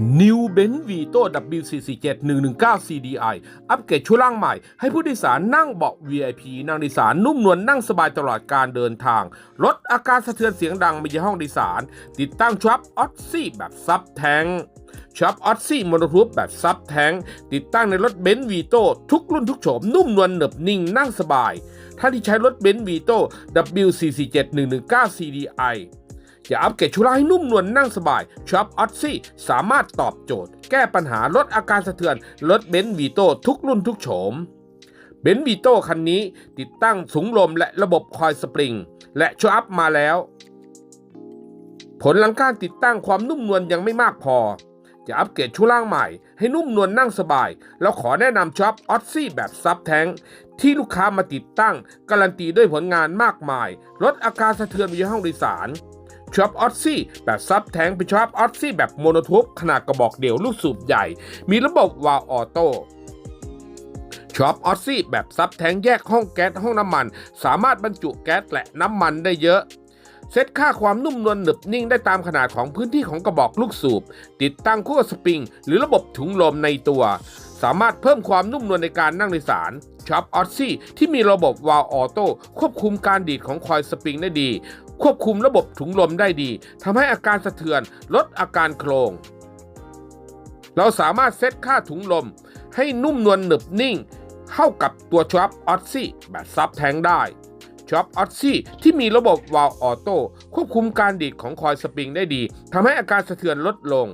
New Benz Vito WCC7 119 CDI อัปเกรดชุดล่างใหม่ ให้ผู้โดยสารนั่งเบาะ VIP นั่งโดยสารนุ่มนวลนั่งสบายตลอดการเดินทาง ลดอาการสะเทือนเสียงดังในห้องโดยสาร ติดตั้งชับออตซี่แบบซับแทงชับออตซี่มโนทูปแบบซับแทงติดตั้งในรถเบนซ์วีโต้ทุกรุ่นทุกโฉมนุ่มนวลเหนบนิ่งนั่งสบาย ถ้าที่ใช้รถเบนซ์วีโต้ WCC7 119 CDI จะอัปเกรดชุดล่าให้นุ่มนวลนั่งสบายช็อปออตซี่สามารถตอบโจทย์ แก้ปัญหาลดอาการสะเทือนรถเบนซ์วีโต้ทุกรุ่นทุกโฉมเบนซ์วีโต้คันนี้ติดตั้งถุงลมและระบบคอยสปริง และชัวอัพมาแล้ว ผลหลังการติดตั้งความนุ่มนวลยังไม่มากพอ จะอัปเกรดชุดล่างใหม่ ให้นุ่มนวลนั่งสบาย แล้วขอแนะนำช็อปออตซี่แบบซับแทงที่ลูกค้ามาติดตั้ง การันตีด้วยผลงานมากมาย ลดอาการสะเทือนในห้องโดยสาร ช็อปออตซี่แบบซับแทงเป็นช็อปออตซี่แบบโมโนทูปขนาดกระบอกเดี่ยวลูกสูบใหญ่ มีระบบวาล์วออโต้ช็อปออตซี่แบบซับแทงแยกห้องแก๊สห้องน้ำมัน สามารถบรรจุแก๊สและน้ำมันได้เยอะเซตค่าความนุ่มนวลหนึบนิ่งได้ตามขนาดของพื้นที่ของกระบอกลูกสูบ ติดตั้งคู่สปริง หรือระบบถุงลมในตัว สามารถเพิ่มความนุ่มนวลในการนั่งโดยสาร ช็อปออซี่ที่มีระบบวาล์วออโต้ควบคุมการดีดของคอยสปริงได้ดี ควบคุมระบบถุงลมได้ดีทำให้อาการสะเทือนลดอาการโครง เราสามารถเซตค่าถุงลม ให้นุ่มนวลหนึบนิ่ง เข้ากับตัวช็อปออซี่แบบซับแทงได้ช็อปออซี่ที่มีระบบวาล์วออโต้ควบคุมการดีดของคอยสปริงได้ดีทำให้อาการสะเทือนลดลง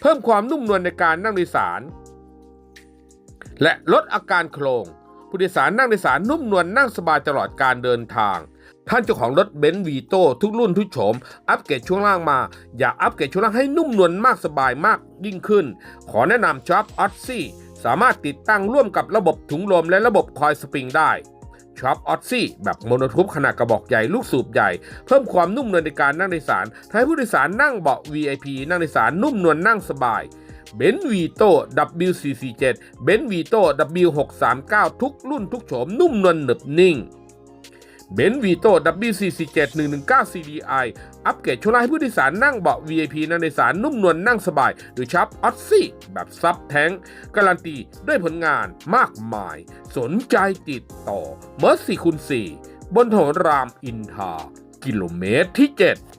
เพิ่มความนุ่มนวลในการนั่งโดยสาร และลดอาการโครง ผู้โดยสารนั่งโดยสารนุ่มนวลนั่งสบายตลอดการเดินทาง ท่านเจ้าของรถเบนซ์วีโต้ทุกรุ่นทุกโฉม อัปเกรดช่วงล่างมา อย่าอัปเกรดช่วงล่างให้นุ่มนวลมากสบายมากยิ่งขึ้น ขอแนะนำช็อปออ s ซี่สามารถติดตั้งร่วมกับระบบถุงลมและระบบคอยสปริงได้ช็อปออ s ซี่แบบโมโนทูปขนาดกระบอกใหญ่ลูกสูบใหญ่ เพิ่มความนุ่มนวลในการนั่งโดยสารทำให้ผู้โดยสารนั่งเบาะ VIP นั่งโดยสารนุ่มนวลนั่งสบาย เบนวีโต้ WCC7 เบนวีโต้ W639 ทุกรุ่นทุกโฉมนุ่มนวลหนึบนิ่งเบนวีโต้ WCC7 119 CDI อัปเกรดช่วงล่างให้ผู้โดยสารนั่งเบาะ VIP นั่งโดยสารนุ่มนวลนั่งสบายโดยชับออ s ซี่ แบบซับแทงการันตีด้วยผลงานมากมาย สนใจติดต่อ เมอร์สี่คูณ4บนถนนรามอินทา กิโลเมตรที่ 7